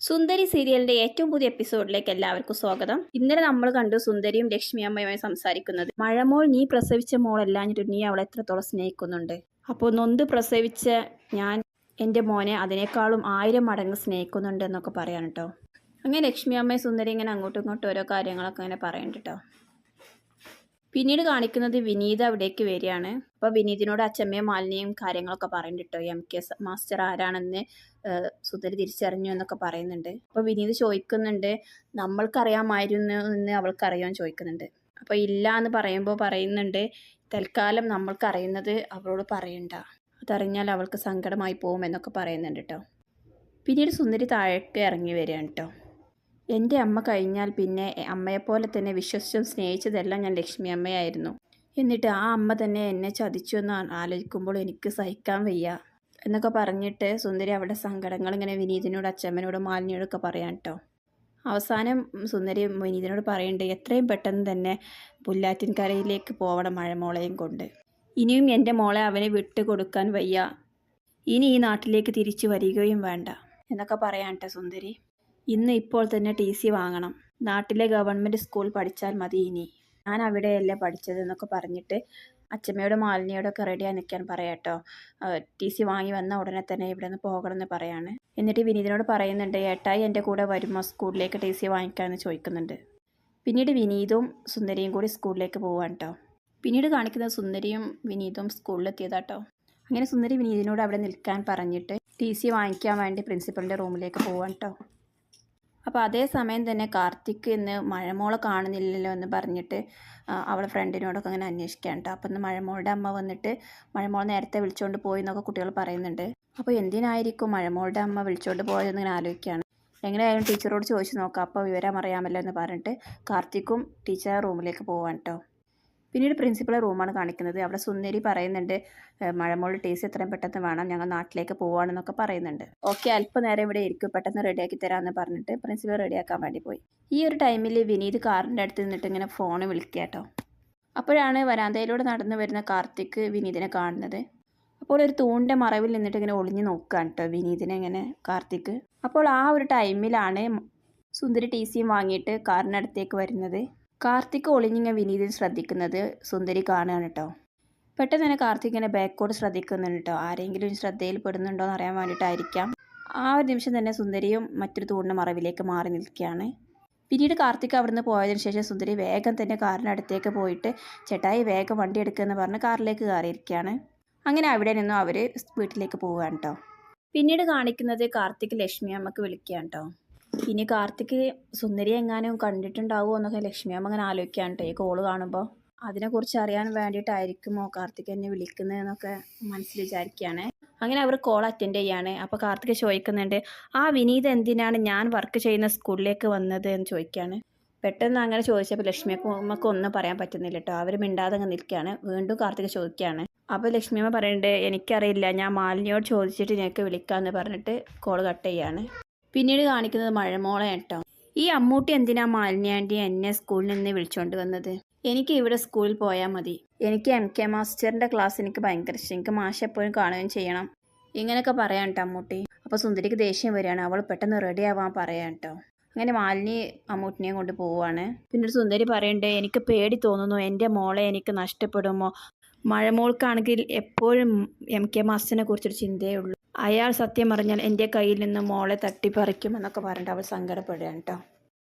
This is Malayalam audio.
സുന്ദരി സീരിയലിന്റെ ഏറ്റവും പുതിയ എപ്പിസോഡിലേക്ക് എല്ലാവർക്കും സ്വാഗതം. ഇന്നലെ നമ്മൾ കണ്ടു സുന്ദരിയും ലക്ഷ്മി അമ്മയുമായി സംസാരിക്കുന്നത്. മഴമോൾ നീ പ്രസവിച്ച മോളല്ലാഞ്ഞിട്ട് നീ അവളെ എത്രത്തോളം സ്നേഹിക്കുന്നുണ്ട്? അപ്പോൾ നൊന്ത് പ്രസവിച്ച ഞാൻ എന്റെ മോനെ അതിനേക്കാളും ആയിരം മടങ്ങ് സ്നേഹിക്കുന്നുണ്ട് എന്നൊക്കെ പറയാൻ കേട്ടോ അങ്ങനെ ലക്ഷ്മി അമ്മയും സുന്ദരി ഇങ്ങനെ അങ്ങോട്ടും ഇങ്ങോട്ടും ഓരോ കാര്യങ്ങളൊക്കെ ഇങ്ങനെ പറയുന്നുണ്ട് കേട്ടോ പിന്നീട് കാണിക്കുന്നത് വിനീത് അവിടേക്ക് വരികയാണ്. അപ്പോൾ വിനീതിനോട് അച്ഛമ്മയും മാലിനിയും കാര്യങ്ങളൊക്കെ പറയുന്നുണ്ട് എം കെ മാസ്റ്റർ ആരാണെന്ന് സുന്ദരി തിരിച്ചറിഞ്ഞു എന്നൊക്കെ പറയുന്നുണ്ട്. അപ്പോൾ വിനീത് ചോദിക്കുന്നുണ്ട് നമ്മൾക്കറിയാമായിരുന്നു എന്ന് അവൾക്കറിയാൻ ചോദിക്കുന്നുണ്ട്. അപ്പോൾ ഇല്ല എന്ന് പറയുമ്പോൾ പറയുന്നുണ്ട് തൽക്കാലം നമ്മൾക്കറിയുന്നത് അവളോട് പറയണ്ട. അതറിഞ്ഞാൽ അവൾക്ക് സങ്കടമായി പോകും എന്നൊക്കെ പറയുന്നുണ്ട് കേട്ടോ പിന്നീട് സുന്ദരി താഴേക്ക് ഇറങ്ങി വരികയാണ് കേട്ടോ എന്റെ അമ്മ കഴിഞ്ഞാൽ പിന്നെ അമ്മയെപ്പോലെ തന്നെ വിശ്വസിച്ചും സ്നേഹിച്ചതെല്ലാം ഞാൻ ലക്ഷ്മി അമ്മയായിരുന്നു. എന്നിട്ട് ആ അമ്മ തന്നെ എന്നെ ചതിച്ചു എന്ന് ആലോചിക്കുമ്പോൾ എനിക്ക് സഹിക്കാൻ വയ്യ. എന്നൊക്കെ പറഞ്ഞിട്ട് സുന്ദരി അവിടെ സങ്കടങ്ങൾ ഇങ്ങനെ വിനീതിനോട് അച്ഛമ്മനോടും മാലിനിയോടൊക്കെ പറയാൻ കേട്ടോ അവസാനം സുന്ദരി വിനീതിനോട് പറയുന്നുണ്ട് എത്രയും പെട്ടെന്ന് തന്നെ പുല്ലാറ്റിൻകരയിലേക്ക് പോവണം മഴമോളയും കൊണ്ട്. ഇനിയും എന്റെ മോളെ അവനെ വിട്ടു കൊടുക്കാൻ വയ്യ. ഇനി ഈ നാട്ടിലേക്ക് തിരിച്ചു വരികയും വേണ്ട. എന്നൊക്കെ പറയാൻ കേട്ടോ സുന്ദരി. ഇന്ന് ഇപ്പോൾ തന്നെ ടി സി വാങ്ങണം. നാട്ടിലെ ഗവൺമെന്റ് സ്കൂൾ പഠിച്ചാൽ മതി ഇനി. ഞാൻ അവിടെയല്ലേ പഠിച്ചത് എന്നൊക്കെ പറഞ്ഞിട്ട് അച്ഛമ്മയോട് മാലിനിയോടൊക്കെ റെഡിയായി നിൽക്കാൻ പറയാട്ടോ ടി സി വാങ്ങി വന്ന ഉടനെ തന്നെ ഇവിടെ നിന്ന് പോകണമെന്ന് പറയാണ്. എന്നിട്ട് വിനീതിനോട് പറയുന്നുണ്ട് ഏട്ടായി എന്റെ കൂടെ വരുമോ? സ്കൂളിലേക്ക് ടി സി വാങ്ങിക്കാമെന്ന് ചോദിക്കുന്നുണ്ട്. പിന്നീട് വിനീതും സുന്ദരിയും കൂടി സ്കൂളിലേക്ക് പോവാണ് കേട്ടോ പിന്നീട് കാണിക്കുന്ന സുന്ദരിയും വിനീതും സ്കൂളിലെത്തിയതാട്ടോ അങ്ങനെ സുന്ദരി വിനീതിനോട് അവിടെ നിൽക്കാൻ പറഞ്ഞിട്ട് ടി സി വാങ്ങിക്കാൻ വേണ്ടി പ്രിൻസിപ്പളിന്റെ റൂമിലേക്ക് പോവാണ് കേട്ടോ അപ്പോൾ അതേ സമയം തന്നെ കാർത്തിക് ഇന്ന് മഴമോളെ കാണുന്നില്ലല്ലോ എന്ന് പറഞ്ഞിട്ട് അവളെ ഫ്രണ്ടിനോടൊക്കെ അങ്ങനെ അന്വേഷിക്കാൻ കേട്ടോ അപ്പോൾ ഇന്ന് മഴമോളുടെ അമ്മ വന്നിട്ട് മഴമോൾ നേരത്തെ വിളിച്ചുകൊണ്ട് പോയി എന്നൊക്കെ കുട്ടികൾ പറയുന്നുണ്ട്. അപ്പോൾ എന്തിനായിരിക്കും മഴമോളുടെ അമ്മ വിളിച്ചുകൊണ്ട് പോയതെന്ന് ഇങ്ങനെ ആലോചിക്കുകയാണ് എങ്ങനെയായാലും ടീച്ചറോട് ചോദിച്ചു നോക്കാം. അപ്പോൾ വിവരം അറിയാമല്ലോ എന്ന് പറഞ്ഞിട്ട് കാർത്തിക്കും ടീച്ചർ റൂമിലേക്ക് പോവാൻ കേട്ടോ പിന്നീട് പ്രിൻസിപ്പളെ റൂമാണ് കാണിക്കുന്നത്. അവിടെ സുന്ദരി പറയുന്നുണ്ട് മഴമോൾ ടേസ്റ്റ് എത്രയും പെട്ടെന്ന് വേണം ഞങ്ങൾ നാട്ടിലേക്ക് പോവാണെന്നൊക്കെ പറയുന്നുണ്ട്. ഓക്കെ അല്പനേരം ഇവിടെ ഇരിക്കും പെട്ടെന്ന് റെഡിയാക്കി തരാമെന്ന് പറഞ്ഞിട്ട് പ്രിൻസിപ്പൾ റെഡിയാക്കാൻ വേണ്ടി പോയി. ഈ ഒരു ടൈമിൽ വിനീത് കാറിന്റെ അടുത്ത് നിന്നിട്ട് ഇങ്ങനെ ഫോൺ വിളിക്കുക കേട്ടോ. അപ്പോഴാണ് വരാന്തയിലൂടെ നടന്നു വരുന്ന കാർത്തിക് വിനീതിനെ കാണുന്നത്. അപ്പോൾ ഒരു തൂണിന്റെ മറവിൽ നിന്നിട്ട് ഇങ്ങനെ ഒളിഞ്ഞു നോക്കുകയാണ് കേട്ടോ വിനീതിനെ ഇങ്ങനെ കാർത്തിക്. അപ്പോൾ ആ ഒരു ടൈമിലാണ് സുന്ദരി ടി സിയും വാങ്ങിയിട്ട് കാറിനടുത്തേക്ക് വരുന്നത്. കാർത്തിക് ഒളിഞ്ഞിങ്ങനെ വിനീതൻ ശ്രദ്ധിക്കുന്നത് സുന്ദരി കാണുകയാണ് കേട്ടോ. പെട്ടെന്ന് തന്നെ കാർത്തിക് ഇങ്ങനെ ബാക്കോട് ശ്രദ്ധിക്കുന്നുണ്ട് കേട്ടോ. ആരെങ്കിലും ശ്രദ്ധയിൽ എന്ന് അറിയാൻ വേണ്ടിയിട്ടായിരിക്കാം. ആ ഒരു നിമിഷം തന്നെ സുന്ദരിയും മറ്റൊരു തൂണിന്റെ മറവിലേക്ക് മാറി നിൽക്കുകയാണ്. പിന്നീട് കാർത്തിക് അവിടുന്ന് പോയതിന് ശേഷം സുന്ദരി വേഗം തന്നെ കാറിനടുത്തേക്ക് പോയിട്ട് ചേട്ടായി വേഗം വണ്ടി എടുക്കുമെന്ന് പറഞ്ഞ് കാറിലേക്ക് കയറിയിരിക്കുകയാണ്. അങ്ങനെ അവിടെ നിന്നും അവർ വീട്ടിലേക്ക് പോവുകയാണ് കേട്ടോ. പിന്നീട് കാണിക്കുന്നത് കാർത്തിക് ലക്ഷ്മി അമ്മയ്ക്ക് വിളിക്കുകയാണ് കേട്ടോ. ഇനി കാർത്തിക് സുന്ദരി എങ്ങാനും കണ്ടിട്ടുണ്ടാവുമോ എന്നൊക്കെ ലക്ഷ്മി അമ്മ അങ്ങനെ ആലോചിക്കുകയാണ് കേട്ടോ ഈ കോൾ കാണുമ്പോൾ അതിനെക്കുറിച്ച് അറിയാൻ വേണ്ടിയിട്ടായിരിക്കുമോ കാർത്തിക് എന്നെ വിളിക്കുന്നതെന്നൊക്കെ മനസ്സിൽ വിചാരിക്കുകയാണ്. അങ്ങനെ അവർ കോൾ അറ്റൻഡ് ചെയ്യാണ്. അപ്പോൾ കാർത്തിക് ചോദിക്കുന്നുണ്ട് ആ വിനീത് എന്തിനാണ് ഞാൻ വർക്ക് ചെയ്യുന്ന സ്കൂളിലേക്ക് വന്നത്? എന്ന് ചോദിക്കുകയാണ്. പെട്ടെന്ന് അങ്ങനെ ചോദിച്ചപ്പോൾ ലക്ഷ്മി അമ്മയ്ക്ക് ഒന്നും പറയാൻ പറ്റുന്നില്ല കേട്ടോ. അവർ മിണ്ടാതെ അങ്ങ് നിൽക്കുകയാണ്. വീണ്ടും കാർത്തിക് ചോദിക്കുകയാണ്. അപ്പോൾ ലക്ഷ്മി അമ്മ പറയുന്നുണ്ട് എനിക്കറിയില്ല ഞാൻ മാലിന്യോട് ചോദിച്ചിട്ട് നിനക്ക് വിളിക്കാമെന്ന് പറഞ്ഞിട്ട് കോൾ കട്ട് ചെയ്യാണ്. പിന്നീട് കാണിക്കുന്നത് മഴമോളെ കേട്ടോ. ഈ അമ്മൂട്ടി എന്തിനാ മാലിന്യാണ്ടി എന്നെ സ്കൂളിൽ നിന്ന് വിളിച്ചുകൊണ്ട് വന്നത്? എനിക്ക് ഇവിടെ സ്കൂളിൽ പോയാൽ മതി. എനിക്ക് എം കെ മാസ്റ്ററിന്റെ ക്ലാസ് എനിക്ക് ഭയങ്കര ഇഷ്ടം. എനിക്ക് മാഷ എപ്പോഴും കാണുകയും ചെയ്യണം. ഇങ്ങനെയൊക്കെ പറയാം കേട്ടോ അമ്മൂട്ടി. അപ്പോൾ സുന്ദരിക്ക് ദേഷ്യം വരികയാണ്. അവൾ പെട്ടെന്ന് റെഡി ആവാൻ പറയാം കേട്ടോ. അങ്ങനെ മാലിനി അമ്മൂട്ടിനെയും കൊണ്ട് പോവുകയാണ് പിന്നീട് സുന്ദരി പറയണ്ടേ എനിക്ക് പേടി തോന്നുന്നു. എന്റെ മോളെ എനിക്ക് നഷ്ടപ്പെടുമോ? മഴമോൾക്കാണെങ്കിൽ എപ്പോഴും എം കെ മാസ്റ്ററിനെ കുറിച്ചൊരു ചിന്തയേ ഉള്ളൂ. അയാൾ സത്യം പറഞ്ഞാൽ എന്റെ കയ്യിൽ നിന്ന് മോളെ തട്ടിപ്പറിക്കുമെന്നൊക്കെ പറഞ്ഞിട്ട് അവൾ സങ്കടപ്പെടുകയാണ് കേട്ടോ.